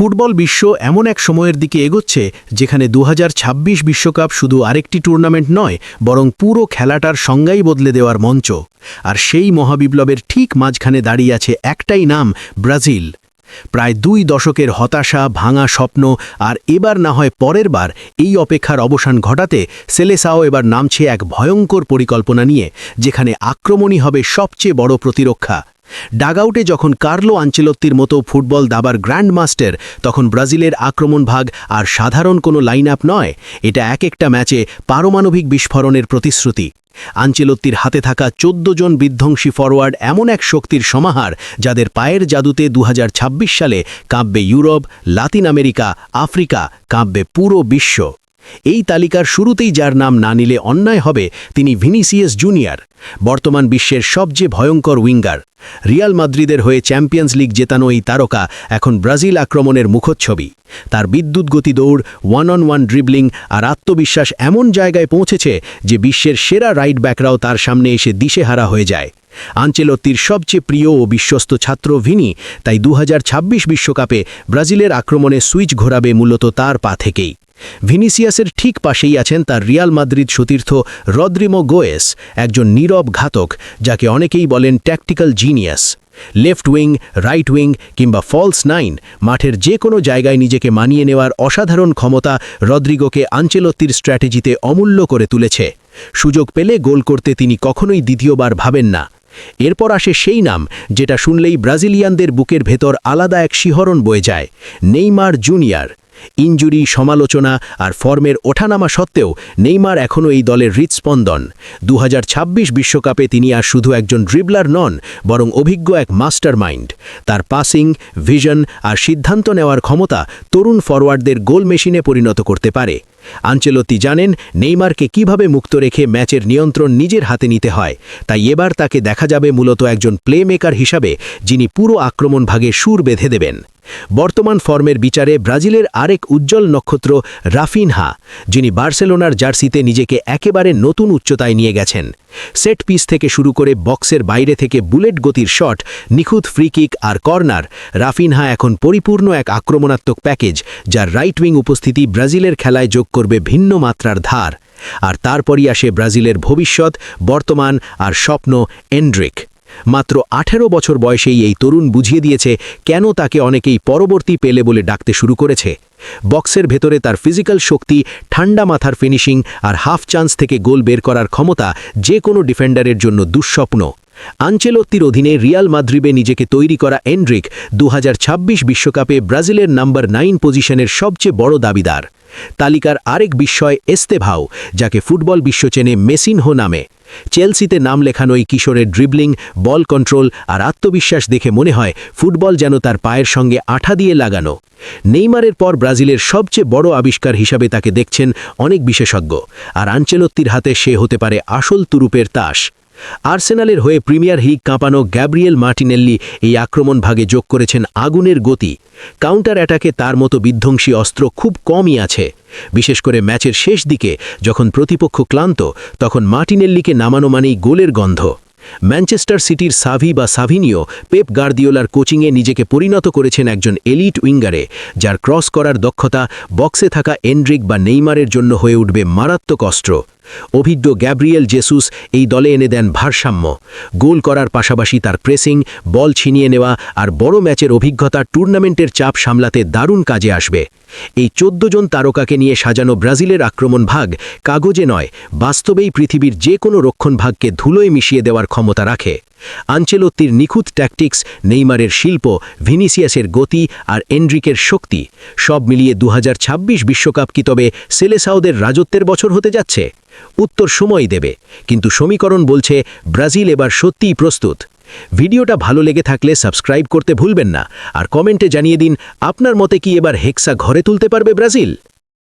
Football বিশ্ব এমন এক সময়ের দিকে এগোচ্ছে যেখানে দু বিশ্বকাপ শুধু আরেকটি টুর্নামেন্ট নয়, বরং পুরো খেলাটার সংজ্ঞাই বদলে দেওয়ার মঞ্চ। আর সেই মহাবিপ্লবের ঠিক মাঝখানে দাঁড়িয়ে আছে একটাই নাম, ব্রাজিল। প্রায় দুই দশকের হতাশা, ভাঙা স্বপ্ন, আর এবার না হয় পরের বার এই অপেক্ষার অবসান ঘটাতে সেলেসাও এবার নামছে এক ভয়ঙ্কর পরিকল্পনা নিয়ে, যেখানে আক্রমণই হবে সবচেয়ে বড় প্রতিরক্ষা। ডাগআউটে যখন কার্লো আঞ্চেলত্তির মতো ফুটবল দাবার গ্র্যান্ড মাস্টার তখন ব্রাজিলের আক্রমণ ভাগ আর সাধারণ কোনো লাইন আপ নয়, এটা এক একটা ম্যাচে পারমাণবিক বিস্ফোরণের প্রতিশ্রুতি। আঞ্চেলত্তির হাতে থাকা চোদ্দ জন বিধ্বংসী ফরওয়ার্ড এমন এক শক্তির সমাহার যাদের পায়ের জাদুতে দু হাজার ছাব্বিশ সালে কাঁপবে ইউরোপ, লাতিন আমেরিকা, আফ্রিকা, কাঁপবে পুরো বিশ্ব। এই তালিকার শুরুতেই যার নাম না নিলে অন্যায় হবে তিনি ভিনিসিয়াস জুনিয়র, বর্তমান বিশ্বের সবচেয়ে ভয়ঙ্কর উইঙ্গার। রিয়াল মাদ্রিদের হয়ে চ্যাম্পিয়ন্স লিগ জেতানো এই তারকা এখন ব্রাজিল আক্রমণের মুখচ্ছবি। তার বিদ্যুৎ গতি দৌড় ওয়ান অন ওয়ান ড্রিবলিং আর আত্মবিশ্বাস এমন জায়গায় পৌঁছেছে যে বিশ্বের সেরা রাইট ব্যাকরাও তার সামনে এসে দিশেহারা হয়ে যায়। আঞ্চেলত্তির সবচেয়ে প্রিয় ও বিশ্বস্ত ছাত্র ভিনি, তাই দু বিশ্বকাপে ব্রাজিলের আক্রমণে সুইচ ঘোরাবে মূলত তার পা থেকেই। ভিনিসিয়াসের ঠিক পাশেই আছেন তার রিয়াল মাদ্রিদ সতীর্থ রদ্রিমো গোয়েস, একজন নীরব ঘাতক যাকে অনেকেই বলেন tactical genius left wing, right wing কিংবা ফলস নাইন মাঠের যে কোনো জায়গায় নিজেকে মানিয়ে নেওয়ার অসাধারণ ক্ষমতা রদ্রিগোকে আঞ্চেলত্তির স্ট্র্যাটেজিতে অমূল্য করে তুলেছে। সুযোগ পেলে গোল করতে তিনি কখনোই দ্বিতীয়বার ভাবেন না। এরপর আসে সেই নাম, যেটা শুনলেই ব্রাজিলিয়ানদের বুকের ভেতর আলাদা এক শিহরণ বয়ে যায়, নেইমার জুনিয়র। ইঞ্জুরি, সমালোচনা আর ফর্মের ওঠানামা সত্ত্বেও নেইমার এখনও এই দলের হৃৎস্পন্দন। দু বিশ্বকাপে তিনি আর শুধু একজন ড্রিবলার নন, বরং অভিজ্ঞ এক মাস্টার মাইন্ড তার পাসিং, ভিশন আর সিদ্ধান্ত নেওয়ার ক্ষমতা তরুণ ফরওয়ার্ডদের গোল মেশিনে পরিণত করতে পারে। আঞ্চেলত্তি জানেন, নেইমারকে কীভাবে মুক্ত রেখে ম্যাচের নিয়ন্ত্রণ নিজের হাতে নিতে হয়। তাই এবার তাকে দেখা যাবে মূলত একজন প্লেমেকার হিসাবে, যিনি পুরো আক্রমণ ভাগে সুর বেঁধে দেবেন। বর্তমান ফর্মের বিচারে ব্রাজিলের আরেক উজ্জ্বল নক্ষত্র রাফিনহা, যিনি বার্সেলোনার জার্সিতে নিজেকে একেবারে নতুন উচ্চতায় নিয়ে গেছেন। সেট পিস থেকে শুরু করে বক্সের বাইরে থেকে বুলেট গতির শট, নিখুঁত ফ্রিকিক আর কর্নার রাফিনহা এখন পরিপূর্ণ এক আক্রমণাত্মক প্যাকেজ, যার রাইট উইং উপস্থিতি ব্রাজিলের খেলায় যোগ করবে ভিন্ন মাত্রার ধার। আর তারপরই আসে ব্রাজিলের ভবিষ্যৎ, বর্তমান আর স্বপ্ন এন্ড্রিক। মাত্র আঠেরো বছর বয়সেই এই তরুণ বুঝিয়ে দিয়েছে কেন তাকে অনেকেই পরবর্তী পেলে বলে ডাকতে শুরু করেছে। বক্সের ভেতরে তার ফিজিক্যাল শক্তি, ঠান্ডা মাথার ফিনিশিং আর হাফ চান্স থেকে গোল বের করার ক্ষমতা যে কোনো ডিফেন্ডারের জন্য দুঃস্বপ্ন। আঞ্চেলত্তির অধীনে রিয়াল মাদ্রিবে নিজেকে তৈরি করা এন্ড্রিক দু বিশ্বকাপে ব্রাজিলের নাম্বার নাইন পজিশনের সবচেয়ে বড় দাবিদার। তালিকার আরেক বিস্ময় এস্তেভাও, যাকে ফুটবল বিশ্ব চেনে মেসিনহো নামে। চেলসিতে নাম লেখানো এই কিশোরের ড্রিবলিং বল কন্ট্রোল আর আত্মবিশ্বাস দেখে মনে হয় ফুটবল যেন তার পায়ের সঙ্গে আঠা দিয়ে লাগানো। নেইমারের পর ব্রাজিলের সবচেয়ে বড় আবিষ্কার হিসাবে তাকে দেখছেন অনেক বিশেষজ্ঞ, আর আঞ্চেলত্তির হাতে সে হতে পারে আসল তুরুপের তাস। আর্সেনালের হয়ে প্রিমিয়ার হিগ কাঁপানো গ্যাব্রিয়েল মার্টিনেল্লি এই আক্রমণ ভাগে যোগ করেছেন আগুনের গতি। কাউন্টার অ্যাটাকে তার মতো বিধ্বংসী অস্ত্র খুব কমই আছে। বিশেষ করে ম্যাচের শেষ দিকে যখন প্রতিপক্ষ ক্লান্ত, তখন মার্টিনেল্লিকে নামানো মানেই গোলের গন্ধ। ম্যানচেস্টার সিটির সাভি বা সাভিনিও পেপ গার্দিওলার কোচিংয়ে নিজেকে পরিণত করেছেন একজন এলিট উইঙ্গারে, যার ক্রস করার দক্ষতা বক্সে থাকা এন্ড্রিক বা নেইমারের জন্য হয়ে উঠবে মারাত্মক অস্ত্র। অভিজ্ঞ গ্যাব্রিয়েল জেসুস এই দলে এনে দেন ভারসাম্য। গোল করার পাশাপাশি তার প্রেসিং, বল ছিনিয়ে নেওয়া আর বড় ম্যাচের অভিজ্ঞতা টুর্নামেন্টের চাপ সামলাতে দারুণ কাজে আসবে। এই চোদ্দ জন তারকাকে নিয়ে সাজানো ব্রাজিলের আক্রমণ ভাগ কাগজে নয়, বাস্তবেই পৃথিবীর যে কোনো রক্ষণ ভাগকে ধুলোয় মিশিয়ে দেওয়ার ক্ষমতা রাখে। আঞ্চেলত্তির নিখুঁত ট্যাকটিক্স নেইমারের শিল্প, ভিনিসিয়াসের গতি আর এন্ড্রিকের শক্তি, সব মিলিয়ে দু বিশ্বকাপ কি তবে সেলেসাউদের রাজত্বের বছর হতে যাচ্ছে? উত্তর সময় দেবে। কিন্তু সমীকরণ বলছে, ব্রাজিল এবার সত্যিই প্রস্তুত। ভিডিওটা ভালো লেগে থাকলে সাবস্ক্রাইব করতে ভুলবেন না। আর কমেন্টে জানিয়ে দিন, আপনার মতে কি এবার হেক্সা ঘরে তুলতে পারবে ব্রাজিল?